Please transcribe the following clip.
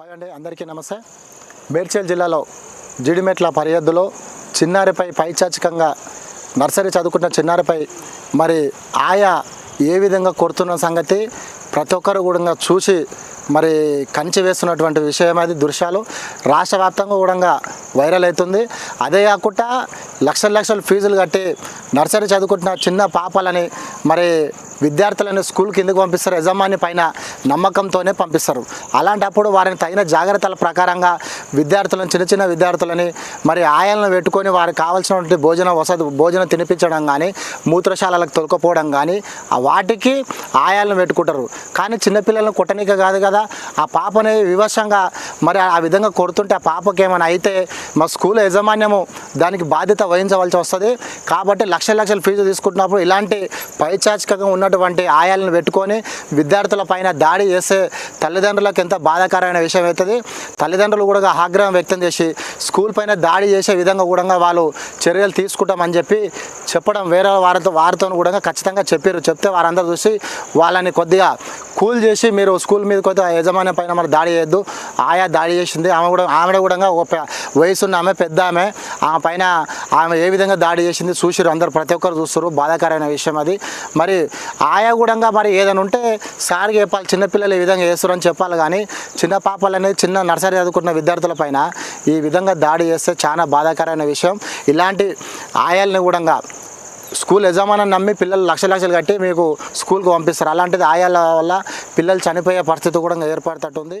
Hi అండి అందరికీ నమస్తే. మేడ్చల్ జిల్లాలో జిడిమెట్ల పరిహద్దులో చిన్నారిపై పైచాచికంగా నర్సరీ చదువుకున్న చిన్నారిపై మరి ఆయా ఏ విధంగా కొడుతున్న సంగతి ప్రతి ఒక్కరు కూడా చూసి మరి కంచి వేస్తున్నటువంటి విషయం అది దృశ్యాలు. రాష్ట్ర వ్యాప్తంగా కూడా వైరల్ అవుతుంది. అదే కాకుండా లక్షల లక్షలు ఫీజులు కట్టి నర్సరీ చదువుకుంటున్న చిన్న పాపలని మరి విద్యార్థులను స్కూల్ కిందకు పంపిస్తారు యజమాని పైన నమ్మకంతోనే పంపిస్తారు. అలాంటప్పుడు వారిని తగిన జాగ్రత్తల ప్రకారంగా విద్యార్థులను చిన్న చిన్న విద్యార్థులని మరి ఆయాలను పెట్టుకొని వారికి కావాల్సినటువంటి భోజనం వసతి భోజనం తినిపించడం కానీ మూత్రశాలలకు తొలకపోవడం కానీ ఆ వాటికి ఆయాలను పెట్టుకుంటారు. కానీ చిన్నపిల్లలను కొట్టనీక కాదు కదా ఆ పాపని వివశంగా మరి ఆ విధంగా కొడుతుంటే ఆ పాపకి ఏమైనా అయితే మా స్కూల్ యాజమాన్యము దానికి బాధ్యత వహించవలసి వస్తుంది. కాబట్టి లక్షల లక్షల ఫీజు తీసుకుంటున్నప్పుడు ఇలాంటి పైచాచికంగా ఉన్నటువంటి ఆయాలను పెట్టుకొని విద్యార్థుల పైన దాడి చేస్తే తల్లిదండ్రులకు ఎంత బాధాకరమైన విషయం అవుతుంది. తల్లిదండ్రులు కూడా ఆగ్రహం వ్యక్తం చేసి స్కూల్ పైన దాడి చేసే విధంగా కూడా వాళ్ళు చర్యలు తీసుకుంటామని చెప్పి చెప్పడం వేరే వారితో వారితో కూడా ఖచ్చితంగా చెప్పారు చెప్తే వారందరూ చూసి వాళ్ళని కొద్దిగా కూల్ చేసి మీరు స్కూల్ మీద కొద్దిగా యజమాని పైన మరి దాడి చేయొద్దు. ఆయా దాడి చేసింది. ఆమె కూడా ఆమె కూడా ఒక వయసు ఉన్న ఆమె పెద్ద ఆమె. ఆమె పైన ఆమె ఏ విధంగా దాడి చేసింది చూసిరు అందరు ప్రతి ఒక్కరు చూస్తారు బాధాకరమైన విషయం అది. మరి ఆయా కూడా మరి ఏదైనా ఉంటే సార్ చెప్పాలి చిన్నపిల్లలు ఈ విధంగా చేస్తారని చెప్పాలి కానీ చిన్న పాపలు అనేది చిన్న నర్సరీ చదువుకున్న విద్యార్థుల పైన ఈ విధంగా దాడి చేస్తే చాలా బాధాకరమైన విషయం. ఇలాంటి ఆయాలని కూడా స్కూల్ యజమానం నమ్మి పిల్లలు లక్ష లక్షలు కట్టి మీకు స్కూల్కి పంపిస్తారు. అలాంటిది ఆయాల వల్ల పిల్లలు చనిపోయే పరిస్థితి కూడా ఏర్పడుతుంది